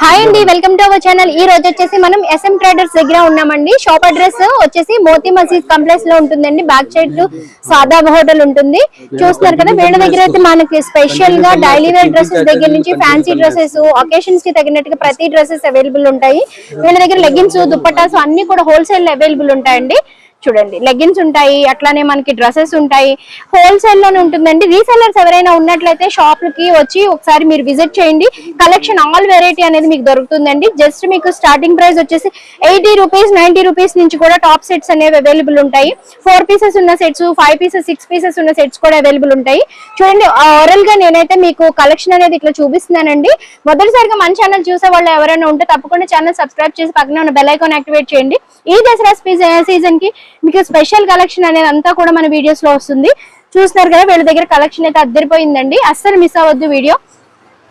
Hi అండి welcome to our channel ఈ రోజు వచ్చేసి మనం ఎస్ఎం ట్రేడర్స్ దగ్గర ఉన్నామండి. షాప్ అడ్రస్ వచ్చేసి మోతీ మసీద్ కాంప్లెక్స్లో ఉంటుందండి. బ్యాక్ సైడ్ సాదా హోటల్ ఉంటుంది. చూస్తున్నారు కదా వీళ్ళ దగ్గర అయితే మనకి స్పెషల్గా డైలీ వేర్ డ్రెస్సెస్ దగ్గర నుంచి ఫ్యాన్సీ డ్రెస్సెస్ ఒకేషన్స్కి తగినట్టుగా ప్రతి డ్రెస్సెస్ అవైలబుల్ ఉంటాయి. వీళ్ళ దగ్గర లెగిన్స్ దుప్పటాస్ అన్ని కూడా హోల్సేల్ అవైలబుల్ ఉంటాయండి. చూడండి లెగిన్స్ ఉంటాయి అట్లానే మనకి డ్రెస్సెస్ ఉంటాయి. హోల్సేల్లోనే ఉంటుందండి. రీసెల్లర్స్ ఎవరైనా ఉన్నట్లయితే షాప్కి వచ్చి ఒకసారి మీరు విజిట్ చేయండి. కలెక్షన్ ఆల్ వెరైటీ అనేది మీకు దొరుకుతుందండి. జస్ట్ మీకు స్టార్టింగ్ ప్రైస్ వచ్చేసి ఎయిటీ రూపీస్ నైన్టీ రూపీస్ నుంచి కూడా టాప్ సెట్స్ అనేవి అవైలబుల్ ఉంటాయి. ఫోర్ పీసెస్ ఉన్న sets five pieces six pieces ఉన్న సెట్స్ కూడా అవైలబుల్ ఉంటాయి. చూడండి ఓవరాల్గా నేనైతే మీకు కలెక్షన్ అనేది ఇట్లా చూపిస్తున్నానండి. మొదటిసారిగా మన ఛానల్ చూసే వాళ్ళు ఎవరైనా ఉంటే తప్పకుండా ఛానల్ సబ్స్క్రైబ్ చేసి పక్కన ఉన్న బెల్ ఐకాన్ యాక్టివేట్ చేయండి. ఈ దసరా సీజన్కి మీకు స్పెషల్ కలెక్షన్ అనేది అంతా కూడా మన వీడియోస్లో వస్తుంది. చూస్తున్నారు కదా వీళ్ళ దగ్గర కలెక్షన్ అయితే అద్దరిపోయిందండి. అస్సలు మిస్ అవ్వద్దు వీడియో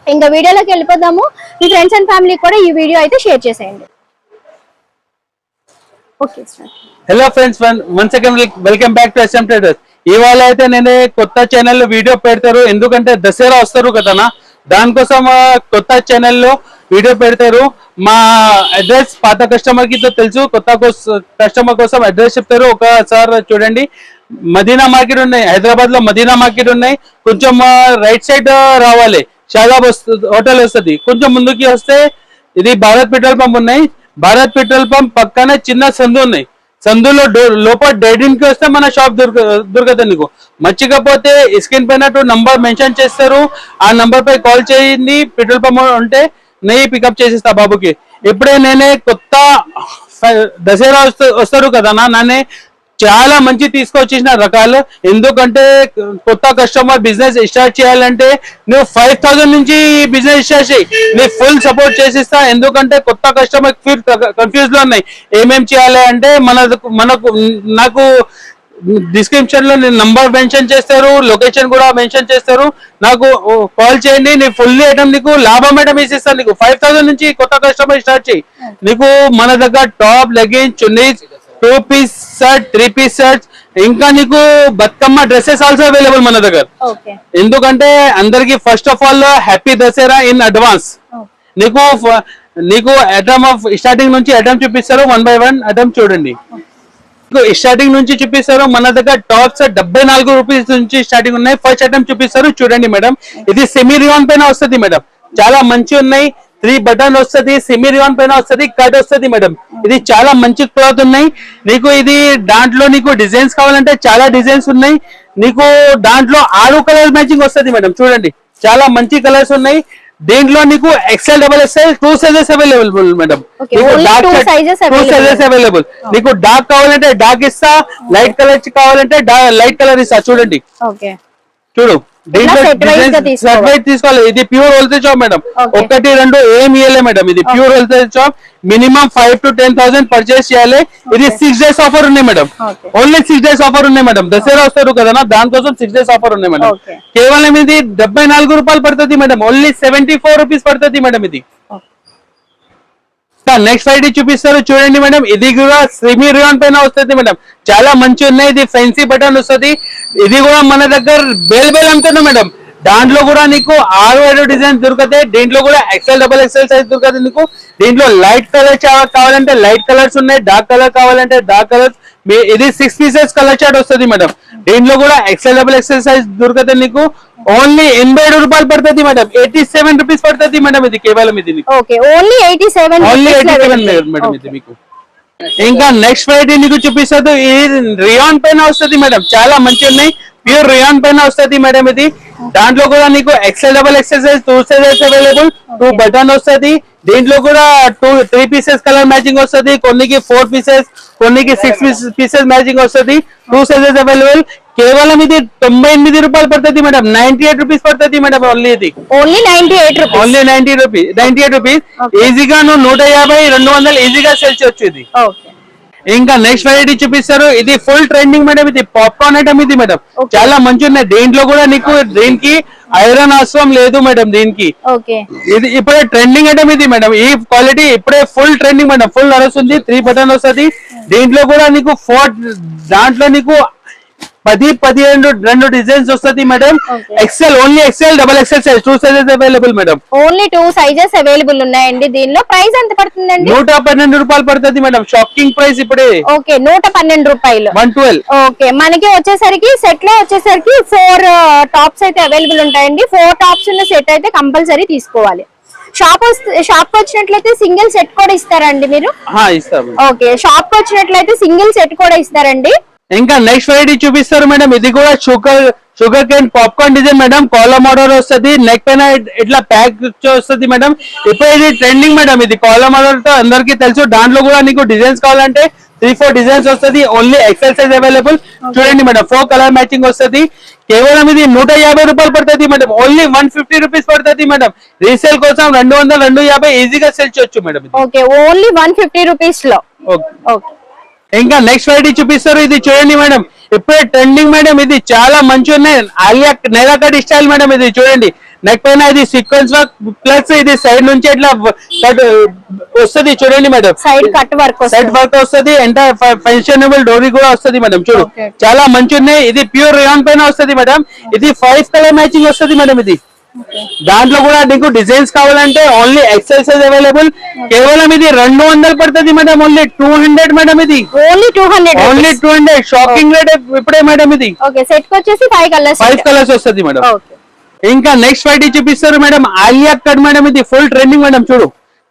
ఇంకా వీడియోలోకి వెళ్ళిపోదాము. మీ ఫ్రెండ్స్ అండ్ ఫ్యామిలీ కూడా ఈ వీడియో అయితే షేర్ చేసేయండి. Okay sir hello friends one second welcome back to S M traders ఇవాళ అయితే నేను కొత్త ఛానల్ వీడియో పెడతారు. ఎందుకంటే దసరా వస్తారు కదనా దానికోసం కొత్త ఛానల్లో వీడియో పెడతారు. మా అడ్రస్ పాత కస్టమర్ కితో తెలుసు. కొత్త కస్టమర్ కోసం అడ్రస్ చెప్తారు. ఒకసారి చూడండి. మదీనా మార్కెట్ ఉన్నాయి. హైదరాబాద్లో మదీనా మార్కెట్ ఉన్నాయి. కొంచెం రైట్ సైడ్ రావాలి. షాదాబ్ హోటల్ వస్తుంది. కొంచెం ముందుకి వస్తే ఇది భారత్ పెట్రోల్ పంప్ ఉన్నాయి. భారత్ పెట్రోల్ పంప్ పక్కనే చిన్న సందు ఉన్నాయి సందులో డోర్ లోపల డైడింగ్కి వస్తే మన షాప్ దొరక దొరకదు నీకు. మర్చికపోతే స్క్రీన్ పైన నంబర్ మెన్షన్ చేస్తారు. ఆ నంబర్ పై కాల్ చేయండి. పెట్రోల్ పంప్ ఉంటే నెయ్యి పికప్ చేసేస్తా బాబుకి. ఇప్పుడే నేనే కొత్త దసరా వస్తారు కదా నన్నే నానే చాలా మంచి తీసుకొచ్చేసిన రకాలు. ఎందుకంటే కొత్త కస్టమర్ బిజినెస్ స్టార్ట్ చేయాలంటే నువ్వు ఫైవ్ థౌసండ్ నుంచి బిజినెస్ స్టార్ట్ చేయి. నీ ఫుల్ సపోర్ట్ చేసిస్తా. ఎందుకంటే కొత్త కస్టమర్ కన్ఫ్యూజ్లో ఉన్నాయి. ఏమేం చేయాలి అంటే మన మనకు నాకు డిస్క్రిప్షన్లో నేను నంబర్ మెన్షన్ చేస్తారు లొకేషన్ కూడా మెన్షన్ చేస్తారు. నాకు కాల్ చేయండి నేను ఫుల్లీ ఐటమ్ నీకు లాభం ఐటమ్ వేసిస్తాను నీకు. ఫైవ్ థౌసండ్ నుంచి కొత్త కస్టమర్ స్టార్ట్ చేయి. నీకు మన దగ్గర top legging chunnis two piece shirt three piece shirt ఇంకా నీకు బతుకమ్మ డ్రెస్సెస్ ఆల్సో అవైలబుల్ మన దగ్గర. ఎందుకంటే అందరికి first of all happy Dasara in advance నీకు నీకు ఐటమ్ ఆఫ్ స్టార్టింగ్ నుంచి ఐటమ్ చూపిస్తారు వన్ బై వన్ ఐటమ్ చూడండి. స్టార్టింగ్ నుంచి చూపిస్తారు. మన దగ్గర టాప్స్ డెబ్బై నాలుగు రూపీస్ నుంచి స్టార్టింగ్ ఉన్నాయి. ఫస్ట్ ఐటమ్ చూపిస్తారు. చూడండి మేడం. ఇది సెమీ రివాన్ పైన వస్తుంది మేడం. చాలా మంచి ఉన్నాయి. త్రీ బటన్ వస్తుంది. సెమీ రివాన్ పైన వస్తుంది. కట్ వస్తుంది మేడం. ఇది చాలా మంచి క్లాత్ ఉన్నాయి. నీకు ఇది దాంట్లో నీకు డిజైన్స్ కావాలంటే చాలా డిజైన్స్ ఉన్నాయి. నీకు దాంట్లో ఆరు కలర్ మ్యాచింగ్ వస్తుంది మేడం. చూడండి. చాలా మంచి కలర్స్ ఉన్నాయి. దీంట్లో నీకు XL double XL two sizes available madam two sizes two. Sizes available నీకు డార్క్ కావాలంటే డార్క్ ఇస్తా లైట్ కలర్ కావాలంటే లైట్ కలర్ ఇస్తా. చూడండి. చూడు. తీసుకోవాలి. ఇది ప్యూర్ హోల్సేల్ షాప్ మేడం. ఒకటి రెండు ఏం ఇయ్యలే మేడం ఇది pure wholesale shop minimum five to ten thousand purchase చేయాలి. ఇది సిక్స్ డేస్ ఆఫర్ ఉన్నాయి madam. Only six days offer ఉన్నాయి మేడం దసరా వస్తారు కదా దానికోసం సిక్స్ డేస్ ఆఫర్ ఉన్నాయి మేడం. కేవలం ఇది డెబ్బై నాలుగు రూపాయలు పడుతుంది madam only seventy four rupees పడుతుంది మేడం ఇది. నెక్స్ట్ ఐడి చూపిస్తారు చూడండి మేడం. ఇది కూడా సెమీ రియాన్ పైన వస్తుంది మేడం. చాలా మంచి ఉన్నాయి. ఇది ఫెన్సీ బటన్ వస్తుంది. ఇది కూడా మన దగ్గర బేల్ బేల్ అమ్ముతున్నాం మేడం. దాంట్లో కూడా నీకు ఆరు ఏడు డిజైన్ దొరుకుతాయి. దీంట్లో కూడా ఎక్సెల్ డబల్ ఎక్సెల్ సైజ్ దొరుకుతుంది నీకు. దీంట్లో లైట్ కలర్ కావాలంటే లైట్ కలర్స్ ఉన్నాయి. డార్క్ కలర్ కావాలంటే డార్క్ కలర్స్ ఇది సిక్స్ పీసెస్ కలర్ చార్ట్ వస్తుంది మేడం. దీంట్లో కూడా ఎక్సెల్ డబల్ ఎక్సెల్ సైజ్ దొరుకుతుంది నీకు. ఓన్లీ ఎనభై ఏడు రూపాయలు పడుతుంది మేడం ఎయిటీ సెవెన్ రూపీస్ పడుతుంది మేడం ఇది కేవలం ఇది నీకు okay only eighty seven only eighty seven madam ఇది మీకు. ఇంకా నెక్స్ట్ వెరైటీ నీకు చూపిస్తుంది. ఇది రియాన్ పైన వస్తుంది మేడం చాలా మంచి ఉన్నాయి. ప్యూర్ రియాన్ పైన వస్తుంది మేడం ఇది. దాంట్లో కూడా నీకు XL double XL two sizes available two button వస్తుంది. దీంట్లో కూడా two three pieces colour matching వస్తుంది. కొన్నికి ఫోర్ పీసెస్ కొన్నికి సిక్స్ పీసెస్ మ్యాచింగ్ వస్తుంది. టూ సైజెస్ అవైలబుల్ కేవలం ఇది తొంభై ఎనిమిది రూపాయలు పడుతుంది మేడం. నైన్టీ ఎయిట్ రూపీస్ పడుతుంది మేడం ఓన్లీ ఇది. Only ninety eight rupees. Only ninety rupees ninety eight rupees. ఈజీగా నువ్వు నూట యాభై రెండు వందలు ఈజీగా సేల్ చేయొచ్చు ఇది. ఇంకా నెక్స్ట్ వెరైటీ చూపిస్తారు. ఇది ఫుల్ ట్రెండింగ్ మేడం. ఇది పాప్కార్న్ ఐటమ్ ఇది మేడం. చాలా మంచి ఉన్నాయి దీంట్లో కూడా నీకు దీనికి ఐరన్ అవసరం లేదు మేడం దీనికి. ఇది ఇప్పుడే ట్రెండింగ్ ఐటమ్ ఇది మేడం. ఈ క్వాలిటీ ఇప్పుడే ఫుల్ ట్రెండింగ్ మేడం. ఫుల్ నడుస్తుంది త్రీ బటన్ వస్తుంది. దీంట్లో కూడా నీకు ఫోర్ దాంట్లో నీకు పది పదిహేను రెండు డిజైన్స్ వస్తుంది madam. XL only XL double XL size two sizes available madam only two sizes available ఉన్నాయండి దీనిలో. ప్రైస్ ఎంత పడుతుందండి? నూట పన్నెండు రూపాయలు పడుతుంది మేడం షాకింగ్ ప్రైస్ ఇప్పుడే. ఓకే నూట పన్నెండు రూపాయలు. వన్ ట్వెల్వ్ ఓకే మనకి వచ్చేసరికి సెట్లో వచ్చేసరికి ఫోర్ టాప్స్ అయితే అవైలబుల్ ఉంటాయండి. ఫోర్ టాప్స్ ఉన్న సెట్ అయితే కంపల్సరీ తీసుకోవాలి. షాప్ షాప్ వచ్చినట్లయితే సింగిల్ సెట్ కూడా ఇస్తారండి మీరు? ఓకే షాప్ వచ్చినట్లయితే సింగిల్ సెట్ కూడా ఇస్తారండి. ఇంకా నెక్స్ట్ వెరైటీ చూపిస్తారు మేడం ఇది కూడా sugar sugar cane popcorn design madam collar model వస్తుంది. నెక్ పైన ఇట్- ఇట్లా ప్యాక్ వస్తుంది మేడం ఇప్పుడు ఇది ట్రెండింగ్ మేడం ఇది. కాలర్ మోడల్తో అందరికీ తెలుసు. దాంట్లో కూడా నీకు డిజైన్స్ కావాలంటే త్రీ ఫోర్ డిజైన్స్ వస్తుంది. ఓన్లీ ఎక్సెల్ సైజ్ అవైలబుల్ చూడండి మేడం ఫోర్ కలర్ మ్యాచింగ్ వస్తుంది. కేవలం ఇది నూట యాభై రూపాయలు పడుతుంది madam only one fifty rupees పడుతుంది మేడం రీసేల్ కోసం రెండు వందల రెండు యాభై ఈజీగా సెల్ చేయొచ్చు మేడం ఓన్లీ వన్ ఫిఫ్టీ రూపీస్లో. ఓకే ఓకే ఇంకా నెక్స్ట్ వెరైటీ చూపిస్తారు. ఇది చూడండి మేడం. ఇప్పుడే ట్రెండింగ్ మేడం. ఇది చాలా మంచి ఉన్నాయి కట్ స్టైల్ మేడం ఇది చూడండి. నెక్ పైన ఇది సీక్వెన్స్ వర్క్ ప్లస్ ఇది సైడ్ నుంచి ఇట్లా కట్ వస్తుంది చూడండి మేడం. సైడ్ కట్ వర్క్ వస్తుంది. వర్క్ వస్తుంది. ఎంటర్ ఫంక్షనబుల్ డోరీ కూడా వస్తుంది మేడం. చూడు. చాలా మంచి ఉన్నాయి ఇది ప్యూర్ రేయాన్ పైన వస్తుంది మేడం. ఇది ఫైవ్ కలర్ మ్యాచింగ్ వస్తుంది మేడం ఇది. దాంట్లో కూడా నీకు డిజైన్స్ కావాలంటే ఓన్లీ ఎక్సెల్ సైజ్ అవైలబుల్ కేవలం ఇది రెండు వందలు పడుతుంది madam only two hundred madam ఇది. Only two hundred only two hundred shocking rate ఇప్పుడే మేడం ఇది. సెట్ వచ్చేసి ఫైవ్ కలర్స్ ఫైవ్ కలర్స్ వస్తుంది మేడం ఇంకా నెక్స్ట్ వెరైటీ చూపిస్తారు మేడం ఆలియా కట్ మేడం ఇది ఫుల్ ట్రెండింగ్ మేడం చూడు.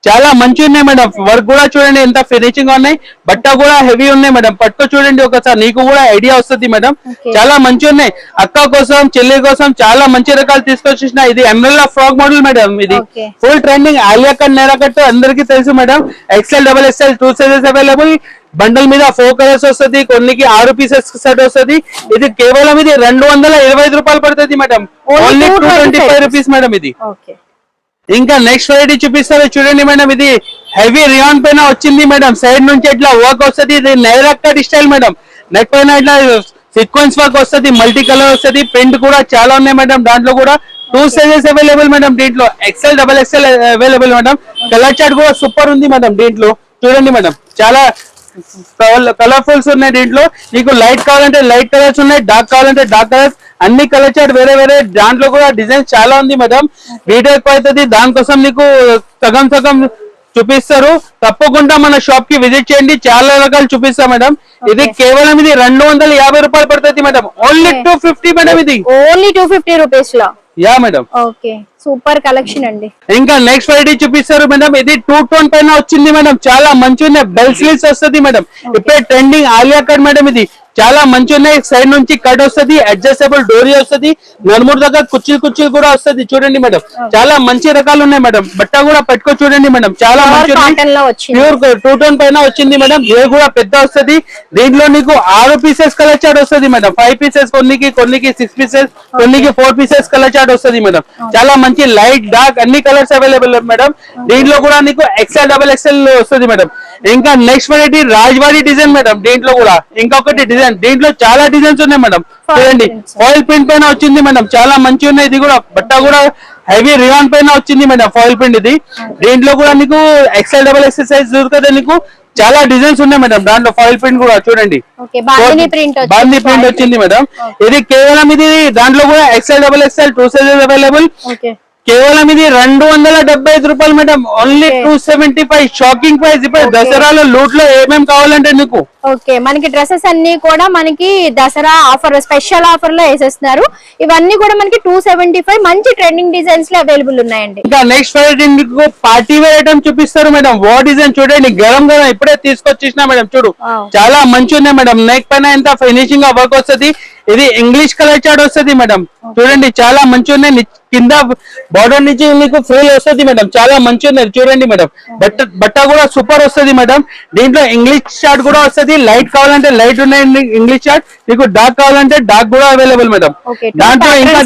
చాలా మంచి ఉన్నాయి మేడం. వర్క్ కూడా చూడండి ఎంత ఫినిషింగ్ ఉన్నాయి. బట్ట కూడా హెవీ ఉన్నాయి మేడం. పట్టుకో చూడండి ఒకసారి నీకు కూడా ఐడియా వస్తుంది మేడం. చాలా మంచి ఉన్నాయి. అక్క కోసం చెల్లి కోసం చాలా మంచి రకాలు తీసుకొచ్చేసిన ఇది ఎమ్రెల్లా ఫ్రాక్ మోడల్ మేడం ఇది. Full trending Alia cut Naira cut అందరికీ తెలుసు madam. XL double XL two sizes available bundle మీద ఫోర్ కలర్స్ వస్తుంది కొన్నికి ఆరు పీసెస్ సెట్ వస్తుంది. ఇది కేవలం ఇది రెండు వందల ఇరవై ఐదు రూపాయలు పడుతుంది madam. Only two 225 twenty five rupees madam ఇది. ఓకే ఇంకా నెక్స్ట్ వెరైటీ చూపిస్తారు చూడండి మేడం ఇది హెవీ రియాన్ పైన వచ్చింది మేడం. సైడ్ నుంచి ఇట్లా వర్క్ వస్తుంది. ఇది నైరా స్టైల్ మేడం. నెక్ పైన ఇట్లా సీక్వెన్స్ వర్క్ వస్తుంది. మల్టీ కలర్ వస్తుంది. ప్రింట్ కూడా చాలా ఉన్నాయి మేడం. దాంట్లో కూడా టూ సైజెస్ అవైలబుల్ మేడం దీంట్లో. XL double XL available madam. Colour chart కూడా సూపర్ ఉంది మేడం దీంట్లో. చూడండి మేడం. చాలా కలర్ఫుల్స్ ఉన్నాయి దీంట్లో. నీకు లైట్ కావాలంటే లైట్ కలర్స్ ఉన్నాయి డార్క్ కావాలంటే డార్క్ కలర్స్. అన్ని కలర్ చార్ట్ వేరే వేరే దాంట్లో కూడా డిజైన్ చాలా ఉంది మేడం. వీడియో ఎక్కువ అవుతుంది దానికోసం నీకు సగం సగం చూపిస్తారు. తప్పకుండా మన షాప్కి విజిట్ చేయండి. చాలా రకాలు చూపిస్తాం మేడం. ఇది కేవలం ఇది రెండు వందల యాభై రూపాయలు పడుతుంది madam. Only. Two fifty madam ఇది. ఓన్లీ టూ ఫిఫ్టీ రూపీస్లో. Yeah madam. Okay. Super collection అండి. ఇంకా నెక్స్ట్ వెరైటీ చూపిస్తారు మేడం. ఇది టూ టోన్ పైన వచ్చింది మేడం. చాలా మంచి బెల్ స్లీవ్స్ వస్తుంది మేడం. ఇప్పుడే ట్రెండింగ్ ఆలియా కట్ మేడం ఇది. చాలా మంచి ఉన్నాయి సైడ్ నుంచి కట్ వస్తుంది అడ్జస్టబుల్ డోరీ వస్తుంది నలుమూడు దగ్గర కుర్చీలు కుర్చీలు కూడా వస్తుంది. చూడండి మేడం చాలా మంచి రకాలు ఉన్నాయి మేడం. బట్ట కూడా పెట్టుకో చూడండి మేడం. చాలా. ప్యూర్ టూ టోన్ పైన వచ్చింది మేడం. ఏ కూడా పెద్ద వస్తుంది. దీంట్లో నీకు ఆరు పీసెస్ కలర్ చార్ట్ వస్తుంది మేడం. ఫైవ్ పీసెస్ కొన్నికి కొన్నికి సిక్స్ పీసెస్ కొన్నికి ఫోర్ పీసెస్ కలర్ చార్ట్ వస్తుంది మేడం. చాలా మంచి లైట్ డార్క్ అన్ని కలర్స్ అవైలబుల్ మేడం. దీంట్లో కూడా నీకు ఎక్సెల్ డబల్ ఎక్సెల్ వస్తుంది మేడం. ఇంకా next variety Rajwadi design madam. దీంట్లో కూడా ఇంకొకటి డిజైన్ దీంట్లో చాలా డిజైన్స్ ఉన్నాయి మేడం చూడండి. ఫాయిల్ ప్రింట్ పైన వచ్చింది మేడం చాలా మంచి ఉన్నాయి. ఇది కూడా బట్ట కూడా హెవీ రియాన్ పైన వచ్చింది మేడం ఫాయిల్ ప్రింట్ ఇది. దీంట్లో కూడా నీకు ఎక్సెల్ డబల్ ఎక్సెల్ సైజ్ దొరుకుతుంది నీకు. చాలా డిజైన్స్ ఉన్నాయి మేడం దాంట్లో ఫాయిల్ ప్రింట్ కూడా చూడండి. బాందీ ప్రింట్ వచ్చింది. మేడం ఇది కేవలం ఇది దాంట్లో కూడా XL double XL two sizes available కేవలం ఇది రెండు వందల డెబ్బై ఐదు రూపాయలు madam only. Two seventy five shocking price ఇప్పుడు. దసరాలో లూట్లో ఏమేమి కావాలంటే నీకు? ఓకే మనకి డ్రెస్సెస్ అన్ని కూడా మనకి దసరా ఆఫర్ స్పెషల్ ఆఫర్లో వేసేస్తున్నారు. ఇవన్నీ కూడా మనకి టూ సెవెంటీ ఫైవ్ మంచి ట్రెండింగ్ డిజైన్స్లో అవైలబుల్ ఉన్నాయండి. ఇంకా నెక్స్ట్ వెరైటీ మీకు పార్టీ వేర్ ఐటమ్ చూపిస్తారు మేడం వా డిజైన్ చూడండి. గరం గరం ఇప్పుడే తీసుకొచ్చేసిన మేడం చూడు. చాలా మంచి ఉన్నాయి మేడం నెక్ పైన ఎంత ఫినిషింగ్గా వర్క్ వస్తుంది. ఇది ఇంగ్లీష్ కలర్ చార్ట్ వస్తుంది మేడం చూడండి చాలా మంచి ఉన్నాయి కింద బార్డర్ నుంచి మీకు ఫ్రీల్ వస్తుంది మేడం చాలా మంచి ఉన్నాయి చూడండి మేడం బట్ట బట్ట కూడా సూపర్ వస్తుంది మేడం దీంట్లో ఇంగ్లీష్ చార్ట్ కూడా వస్తుంది. లైట్ కావాలంటే లైట్ ఉన్నాయి ఇంగ్లీష్ చార్ట్ మీకు డార్క్ కావాలంటే డార్క్ కూడా అవైలబుల్ మేడం దాంట్లో ఇంకా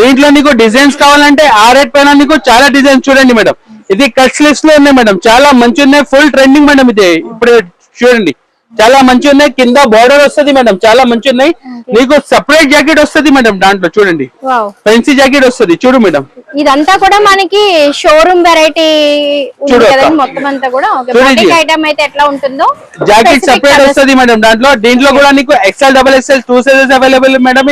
దీంట్లో. నీకు డిజైన్స్ కావాలంటే ఆ రేట్ పైన నీకు చాలా డిజైన్స్ చూడండి మేడం ఇది కట్ స్లీవ్స్లో ఉన్నాయి మేడం చాలా మంచి ఉన్నాయి ఫుల్ ట్రెండింగ్ మేడం ఇది. ఇప్పుడు చూడండి. చాలా మంచి ఉన్నాయి కింద బార్డర్ వస్తది మేడం. చాలా మంచి ఉన్నాయి నీకు సపరేట్ జాకెట్ వస్తది మేడం దాంట్లో చూడండి. ఫెన్సీ జాకెట్ వస్తది. చూడు మేడం. ఇదంతా కూడా మనకి షోరూమ్ వెరైటీ మొత్తం అంతా కూడా. ఐటమ్ అయితే ఎట్లా ఉంటుందో? Jacket separate. వస్తది మేడం దాంట్లో. దీంట్లో కూడా నీకు XL double XL two sizes available madam.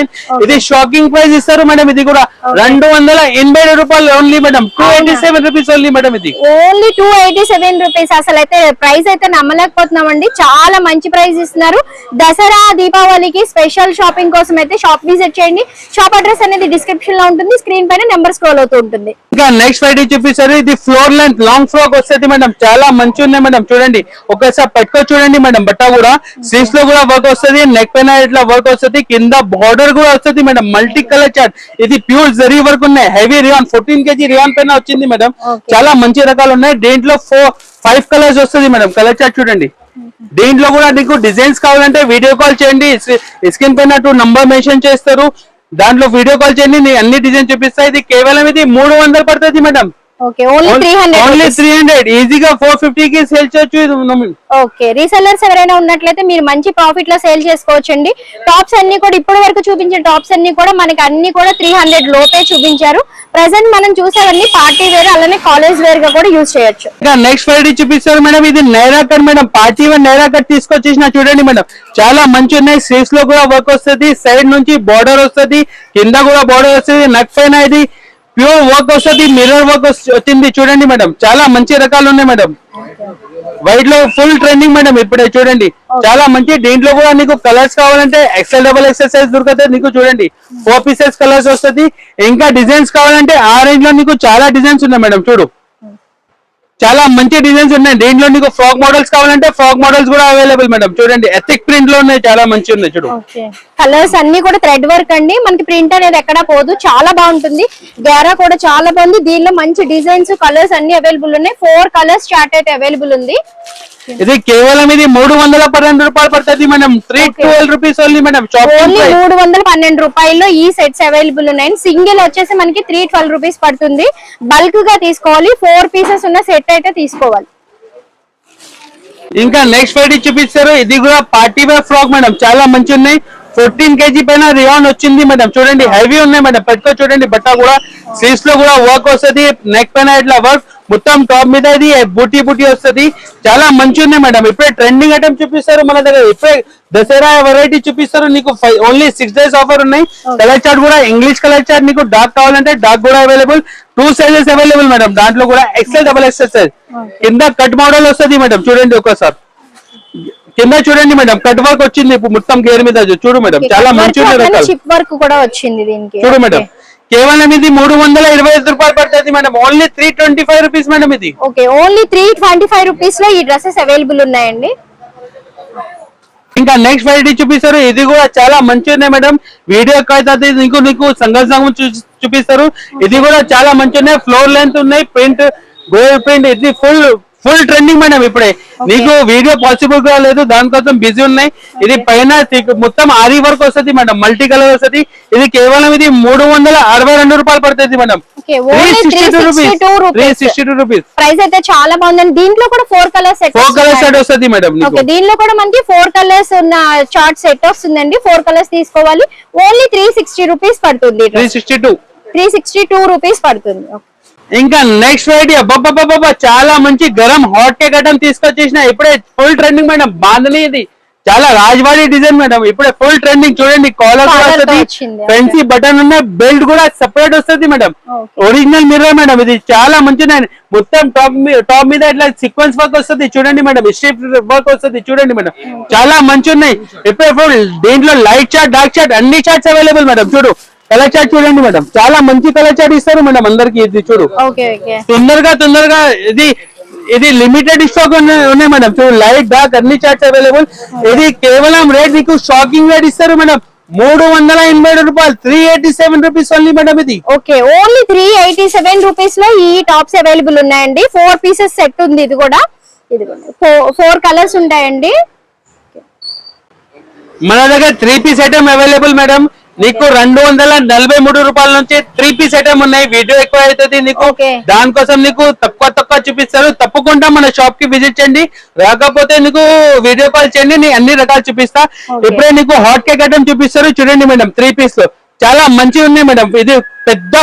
ఇది షాకింగ్ ప్రైస్ ఇస్తారు మేడం. ఇది కూడా రెండు వందల ఎనభై రూపాయలు only madam. Two eighty seven rupees only madam ఇది. Only two eighty seven rupees అసలు అయితే ప్రైస్ అయితే నమ్మలేకపోతున్నామండి. చాలా మంచి ప్రైస్ ఇస్తున్నారు. దసరా దీపావళికి స్పెషల్ షాపింగ్ కోసం అయితే షాప్ విజిట్ చేయండి. షాప్ అడ్రస్ అనేది డిస్క్రిప్షన్లో ఉంటుంది. స్క్రీన్ పైన నెంబర్ స్క్రోల్ అవుతూ ఉంటుంది. ఇంకా నెక్స్ట్ ఫ్రైడే చూపిస్తారు. ఇది ఫ్లోర్ లెంత్ లాంగ్ ఫ్రాక్ వస్తుంది మేడం. చాలా మంచి ఉన్నాయి మేడం. చూడండి. ఒకసారి పట్టుకో చూడండి మేడం. బట్ట కూడా స్లీవ్స్లో కూడా వర్క్ వస్తుంది నెక్ పైన ఇట్లా వర్క్ వస్తుంది కింద బార్డర్ కూడా వస్తుంది మేడం. మల్టీ కలర్ చార్ట్ ఇది ప్యూర్ జరీ వర్క్ ఉన్నాయి. Heavy rayon fourteen KG rayon పైన వచ్చింది మేడం. చాలా మంచి రకాలు ఉన్నాయి. దీంట్లో ఫోర్ ఫైవ్ కలర్స్ వస్తుంది మేడం. కలర్ చార్ట్ చూడండి. దీంట్లో కూడా నీకు డిజైన్స్ కావాలంటే వీడియో కాల్ చేయండి. స్క్రీన్ పైన టూ నంబర్ మెన్షన్ చేస్తారు. దాంట్లో వీడియో కాల్ చేయండి. నేను అన్ని డిజైన్ చూపిస్తా. ఇది కేవలం ఇది మూడు వందలు పడుతుంది మేడం. ఓన్లీ త్రీ హండ్రెడ్ ఈజీగా ఫోర్ ఫిఫ్టీ కి సేల్ చేయొచ్చు. ఓకే రీసెల్లర్స్ ఎవరైనా ఉన్నట్లయితే మీరు మంచి ప్రాఫిట్లో సేల్ చేసుకోవచ్చండి. టాప్స్ అన్ని కూడా ఇప్పటి వరకు చూపించిన టాప్స్ అన్ని కూడా మనకి అన్ని కూడా త్రీ హండ్రెడ్ లోపే చూపించారు. ప్రెసెంట్ మనం చూసేవన్నీ పార్టీ వేర్ అలానే కాలేజ్ వేర్గా కూడా యూజ్ చేయొచ్చు. ఇంకా నెక్స్ట్ ఫ్రైడే చూపిస్తారు మేడం. ఇది Naira cut madam. Party wear Naira cut తీసుకొచ్చేసిన చూడండి మేడం. చాలా మంచి ఉన్నాయి స్లీవ్స్లో కూడా వర్క్ వస్తుంది. సైడ్ నుంచి బార్డర్ వస్తుంది. కింద కూడా బార్డర్ వస్తుంది. నక్ పైన ఇది ప్యూర్ వర్క్ వస్తుంది మిర్రర్ వర్క్ వచ్చింది చూడండి మేడం చాలా మంచి రకాలు ఉన్నాయి మేడం. వైట్లో ఫుల్ ట్రెండింగ్ మేడం ఇప్పుడే చూడండి. చాలా మంచి దీంట్లో కూడా నీకు కలర్స్ కావాలంటే ఎక్సెల్ డబల్ ఎక్సెల్ సైజ్ దొరుకుతాయి నీకు చూడండి. ఫోర్ పీసెస్ కలర్స్ వస్తుంది. ఇంకా డిజైన్స్ కావాలంటే ఆ రేంజ్లో నీకు చాలా డిజైన్స్ ఉన్నాయి మేడం చూడు. చాలా మంచి డిజైన్స్ ఉన్నాయి. దీంట్లో నీకు ఫ్రాక్ మోడల్స్ కావాలంటే ఫ్రాక్ మోడల్స్ కూడా అవైలబుల్ మేడం చూడండి ఎథిక్ ప్రింట్లో ఉన్నాయి చాలా మంచి ఉన్నాయి చూడు. కలర్స్ అన్ని కూడా థ్రెడ్ వర్క్ అండి. మనకి ప్రింట్ అనేది ఎక్కడా పోదు. చాలా బాగుంటుంది. గేరా కూడా చాలా బాగుంది. దీనిలో మంచి డిజైన్స్ కలర్స్ అన్ని అవైలబుల్ ఉన్నాయి. ఫోర్ కలర్స్ చార్ట్ అయితే అవైలబుల్ ఉంది. ఇది కేవలం ఇది మూడు వందల పన్నెండు రూపాయలు పడుతుంది madam three twelve rupees only madam only మూడు వందల పన్నెండు రూపాయల్లో ఈ సెట్స్ అవైలబుల్ ఉన్నాయి. సింగిల్ వచ్చేసి మనకి త్రీ ట్వెల్వ్ రూపీస్ పడుతుంది. బల్క్గా తీసుకోవాలి. ఫోర్ పీసెస్ ఉన్న సెట్ అయితే తీసుకోవాలి. ఇంకా నెక్స్ట్ ఫ్రైడే చూపిస్తారు. ఇది కూడా పార్టీ వేర్ ఫ్రాక్ మేడం. చాలా మంచి ఉన్నాయి ఫోర్టీన్ కేజీ పైన రియాన్ వచ్చింది మేడం చూడండి హెవీ ఉన్నాయి మేడం పెట్టుకో చూడండి బట్ట కూడా స్లీవ్స్లో కూడా వర్క్ వస్తుంది నెక్ పైన ఇట్లా వర్క్ మొత్తం టాప్ మీద ఇది బూటీ బూటీ వస్తుంది. చాలా మంచి ఉన్నాయి మేడం ఇప్పుడే ట్రెండింగ్ ఐటమ్ చూపిస్తారు మన దగ్గర. ఇప్పుడే దసరా వెరైటీ చూపిస్తారు. నీకు ఓన్లీ సిక్స్ డేస్ ఆఫర్ ఉన్నాయి. కలర్ చార్ట్ కూడా ఇంగ్లీష్ కలర్ చార్ట్ నీకు డార్క్ కావాలంటే డార్క్ కూడా available two sizes available madam దాంట్లో కూడా ఎక్సెల్ డబల్ ఎక్సెల్ సైజ్ కింద కట్ మోడల్ వస్తుంది మేడం చూడండి ఒకసారి. కింద చూడండి మేడం కట్ వర్క్ వచ్చింది ఇప్పుడు మొత్తం గేర్ మీద చూడు మేడం చాలా మంచి వర్క్ కూడా వచ్చింది దీనికి. చూడు మేడం కేవలం ఇది మూడు వందల ఇరవై ఐదు రూపాయలు పడుతుంది madam only three twenty five rupees madam ఇది. Okay only three twenty five రూపీస్లో ఈ డ్రెస్సెస్ అవైలబుల్ ఉన్నాయండి. ఇంకా నెక్స్ట్ వెరైటీ చూపిస్తారు ఇది కూడా చాలా మంచి ఉన్నాయి మేడం వీడియో అయితే నీకు నీకు సంగల్ సంగం చూపిస్తారు. ఇది కూడా చాలా మంచి ఉన్నాయి ఫ్లోర్ లెంత్ ఉన్నాయి ప్రింట్ గోల్డ్ ప్రింట్ ఇది ఫుల్ ఫుల్ ట్రెండింగ్ మేడం ఇప్పుడే. నీకు వీడియో పాసిబుల్గా లేదు దానికోసం బిజీ ఉన్నాయి. ఇది పైన మొత్తం ఆరి వర్క్ వస్తుంది మేడం మల్టీ కలర్ వస్తుంది. ఇది కేవలం ఇది మూడు వందల అరవై రెండు రూపాయలు పడుతుంది మేడం ప్రైస్ అయితే చాలా బాగుందండి దీంట్లో కూడా four colours set four colour set వస్తుంది మేడం దీనిలో కూడా మనకి ఫోర్ కలర్స్ ఉన్న చార్ట్ సెట్ వస్తుందండి. ఫోర్ కలర్స్ తీసుకోవాలి. ఓన్లీ త్రీ సిక్స్టీ రూపీస్ పడుతుంది three sixty two three sixty two rupees పడుతుంది. ఇంకా నెక్స్ట్ వెరైటీ అబ్బాబ్బాబ్బా చాలా మంచి గరం హాట్ కేక్ ఐటమ్ తీసుకొచ్చేసిన. ఇప్పుడే ఫుల్ ట్రెండింగ్ మేడం బాంధని ఇది. చాలా రాజవాడి డిజైన్ మేడం ఇప్పుడే ఫుల్ ట్రెండింగ్ చూడండి కాలర్ ఫెన్సీ బటన్ ఉన్న బెల్ట్ కూడా సెపరేట్ వస్తుంది మేడం. ఒరిజినల్ మిర్రర్ మేడం ఇది చాలా మంచి మొత్తం టాప్ టాప్ మీద ఇట్లా సీక్వెన్స్ వర్క్ వస్తుంది చూడండి మేడం స్ట్రిప్ వర్క్ వస్తుంది చూడండి మేడం చాలా మంచి ఉన్నాయి. ఇప్పుడే full దీంట్లో లైట్ చార్ట్ డార్క్ చార్ట్ అన్ని చార్ట్స్ అవైలబుల్ మేడం చూడు. కలర్ చార్ట్ చూడండి మేడం. చాలా మంచి కలర్ చార్ట్ ఇస్తారు మేడం అందరికి. ఇది చూడు. తొందరగా తొందరగా ఇది ఇది లిమిటెడ్ స్టాక్ ఉన్నాయి మేడం. చూడు లైట్ డార్క్ అన్ని చార్ట్స్ అవైలబుల్ ఇది కేవలం రేట్ నీకు షాకింగ్ రేట్ ఇస్తారు మేడం. మూడు వందల ఎనభై రూపాయలు. Three eighty seven rupees only madam ఇది. Okay only three eighty seven రూపీస్లో ఈ టాప్స్ అవైలబుల్ ఉన్నాయండి. ఫోర్ పీసెస్ సెట్ ఉంది ఇది కూడా. ఇది ఫోర్ కలర్స్ ఉంటాయండి. మన దగ్గర three piece item available madam. నీకు రెండు వందల నలభై మూడు రూపాయల నుంచి త్రీ పీస్ ఐటమ్ ఉన్నాయి. వీడియో ఎక్కువ అవుతుంది నీకు. దానికోసం నీకు తక్కువ తక్కువ చూపిస్తారు. తప్పకుండా మన షాప్కి విజిట్ చేయండి. రాకపోతే నీకు వీడియో కాల్ చేయండి. నేను అన్ని రకాలు చూపిస్తా. ఇప్పుడే నీకు హాట్ కేక్ ఐటమ్ చూపిస్తారు. చూడండి మేడం త్రీ పీస్లో. చాలా మంచిగా ఉన్నాయి మేడం ఇది పెద్ద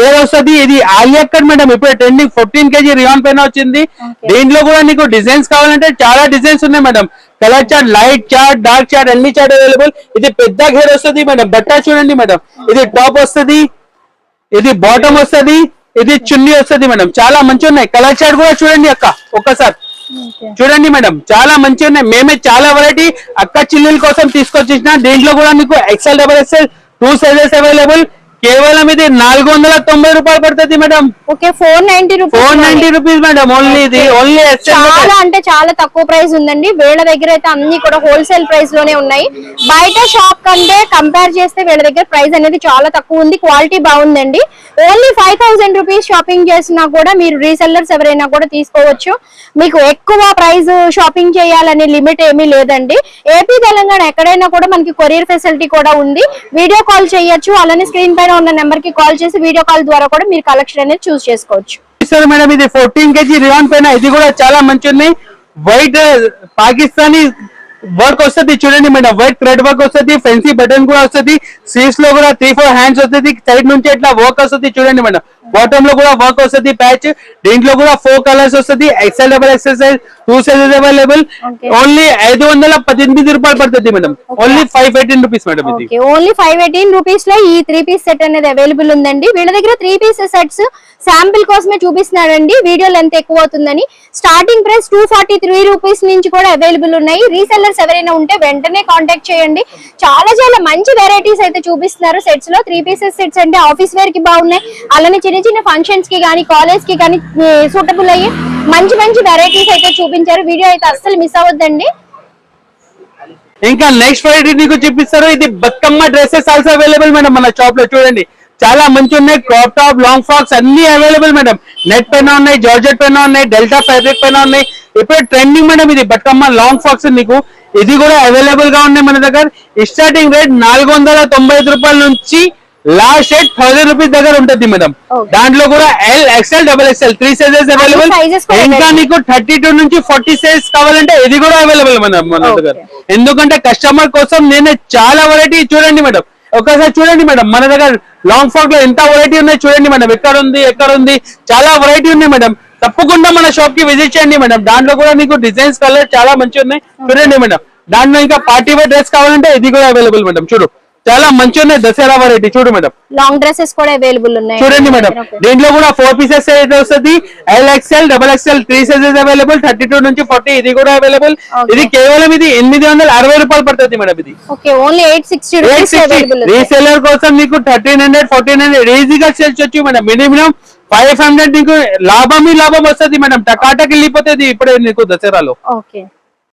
ఏది వస్తుంది ఇది ఆలియా కట్ మేడం ఇప్పుడు ట్రెండింగ్ ఫోర్టీన్ కేజీ రియాన్ పైన వచ్చింది. దీంట్లో కూడా నీకు డిజైన్స్ కావాలంటే చాలా డిజైన్స్ ఉన్నాయి madam colour chart light chart dark chart అన్ని చార్ట్ అవైలబుల్ ఇది పెద్ద గేర్ వస్తుంది మేడం బట్ట చూడండి మేడం ఇది టాప్ వస్తుంది ఇది బాటమ్ వస్తుంది ఇది చున్నీ వస్తుంది మేడం చాలా మంచి ఉన్నాయి. కలర్ చార్ట్ కూడా చూడండి అక్క. ఒక్కసారి. చూడండి మేడం చాలా మంచిగా ఉన్నాయి. మేమే చాలా వెరైటీ అక్క చిల్లుల కోసం తీసుకొచ్చేసిన దీంట్లో కూడా మీకు XL double XL two sizes available కేవలం ఇది నాలుగు వందల తొంభై రూపాయలు పడుతుంది madam. Okay four ninety four ninety rupees rupees madam only ఇది ఓన్లీ చాలా అంటే చాలా తక్కువ ప్రైస్ ఉందండి. వీళ్ళ దగ్గర అయితే అన్ని కూడా హోల్సేల్ ప్రైస్లోనే ఉన్నాయి. బయట షాప్ కంటే కంపేర్ చేస్తే వీళ్ళ దగ్గర ప్రైస్ అనేది చాలా తక్కువ ఉంది. క్వాలిటీ బాగుందండి. Only five thousand rupees shopping చేసినా కూడా మీరు రీసెల్లర్స్ ఎవరైనా కూడా తీసుకోవచ్చు. మీకు ఎక్కువ ప్రైస్ షాపింగ్ చేయాలనే లిమిట్ ఏమీ లేదండి. ఏపీ తెలంగాణ ఎక్కడైనా కూడా మనకి కొరియర్ ఫెసిలిటీ కూడా ఉంది. వీడియో కాల్ చేయొచ్చు. అలానే స్క్రీన్ పైన ఉన్న నెంబర్కి కాల్ చేసి వీడియో కాల్ ద్వారా కూడా మీరు కలెక్షన్ అనేది చూస్ చేసుకోవచ్చు. సార్ మేడం ఇది ఫోర్టీన్ కేజీ రియాన్ పైన. ఇది కూడా చాలా మంచి ఉన్నాయి వైట్ పాకిస్తానీ వర్క్ వస్తుంది చూడండి మేడం. వైట్ థ్రెడ్ వర్క్ వస్తుంది ఫెన్సీ బటన్ కూడా వస్తుంది. స్లీవ్స్లో కూడా త్రీ ఫోర్ హ్యాండ్స్ వస్తుంది. సైడ్ నుంచి ఇట్లా వర్క్ వస్తుంది చూడండి మేడం. బాటమ్లో కూడా వర్క్ వస్తుంది ప్యాచ్ దీంట్లో కూడా ఫోర్ కలర్స్ వస్తుంది. XL double XL size two sizes available. Only ఐదు వందల పద్దెనిమిది రూపాయలు పడుతుంది madam only five eighteen rupees madam ఇది. ఓన్లీ ఫైవ్ ఎయిటీన్ రూపీస్లో ఈ త్రీ పీస్ సెట్ అనేది అవైలబుల్ ఉందండి. వీళ్ళ దగ్గర త్రీ పీస్ సెట్స్ శాంపిల్ కోసమే చూపిస్తున్నాడండి వీడియో లెంత్ ఎక్కువ అవుతుందని. Starting price two forty three rupees నుంచి కూడా అవైలబుల్ ఉన్నాయి. రీసెల్లర్స్ ఎవరైనా ఉంటే వెంటనే కాంటాక్ట్ చేయండి. చాలా చాలా మంచి వెరైటీస్ అయితే చూపిస్తున్నారు. సెట్స్లో త్రీ పీసెస్ సెట్స్ అంటే ఆఫీస్ వేర్కి బాగున్నాయి. అలానే చిన్న చిన్న ఫంక్షన్స్కి కానీ కాలేజ్కి కానీ సూటబుల్ అయ్యి మంచి మంచి వెరైటీస్ అయితే చూపించారు. వీడియో అయితే అస్సలు మిస్ అవ్వద్దండి. ఇంకా నెక్స్ట్ వెరైటీ నీకు చూపిస్తారు. ఇది Bathukamma dresses also available madam మన షాప్లో చూడండి. చాలా మంచి ఉన్నాయి. క్రాప్ టాప్ లాంగ్ ఫ్రాక్స్ అన్ని అవైలబుల్ మేడం నెట్ పైన ఉన్నాయి జార్జెట్ పైన ఉన్నాయి డెల్టా ఫ్యాబ్రిక్ పైన ఉన్నాయి. ఇప్పుడు ట్రెండింగ్ మేడం ఇది బతుకమ్మ లాంగ్ ఫ్రాక్స్ నీకు. ఇది కూడా అవైలబుల్గా ఉన్నాయి మన దగ్గర. స్టార్టింగ్ రేట్ నాలుగు వందల తొంభై ఐదు రూపాయల నుంచి లాస్ట్ రేట్ థౌసండ్ రూపీస్ దగ్గర ఉంటుంది మేడం. దాంట్లో కూడా L XL double XL three sizes available ఇంకా. నీకు థర్టీ టూ నుంచి ఫార్టీ సైజ్ కావాలంటే ఇది కూడా అవైలబుల్ మేడం మన. దగ్గర. ఎందుకంటే కస్టమర్ కోసం నేను చాలా వెరైటీ చూడండి మేడం. ఒకసారి చూడండి మేడం మన దగ్గర లాంగ్ ఫ్రాక్లో ఎంత వెరైటీ ఉన్నాయి చూడండి మేడం. ఎక్కడ ఉంది ఎక్కడ ఉంది? చాలా వెరైటీ ఉన్నాయి మేడం. తప్పకుండా మన షాప్కి విజిట్ చేయండి మేడం. దాంట్లో కూడా మీకు డిజైన్స్ కలర్ చాలా మంచి ఉన్నాయి. చూడండి మేడం. దాంట్లో ఇంకా పార్టీ వేర్ డ్రెస్ కావాలంటే ఇది కూడా అవైలబుల్ మేడం. చూడు. చాలా మంచి ఉన్నాయి. దసరా వెరైటీ చూడు మేడం. లాంగ్ డ్రెస్సెస్ కూడా అవైలబుల్ ఉన్నాయి. చూడండి మేడం. దీంట్లో కూడా ఫోర్ పీసెస్ అయితే వస్తుంది. L XL double XL three sizes available thirty two నుంచి ఫార్టీ ఇది కూడా అవైలబుల్. ఇది కేవలం ఇది ఎనిమిది వందల అరవై రూపాయలు పడుతుంది మేడం ఇది. రీసెలర్ కోసం మీకు థర్టీన్ హండ్రెడ్ ఫోర్టీన్ హండ్రెడ్ ఈజీగా సేల్స్ వచ్చు మేడం. మినిమం ఫైవ్ హండ్రెడ్ నీకు లాభమే లాభం వస్తుంది మేడం. టకాటకి వెళ్ళిపోతుంది ఇప్పుడే నీకు దసరాలో. ఓకే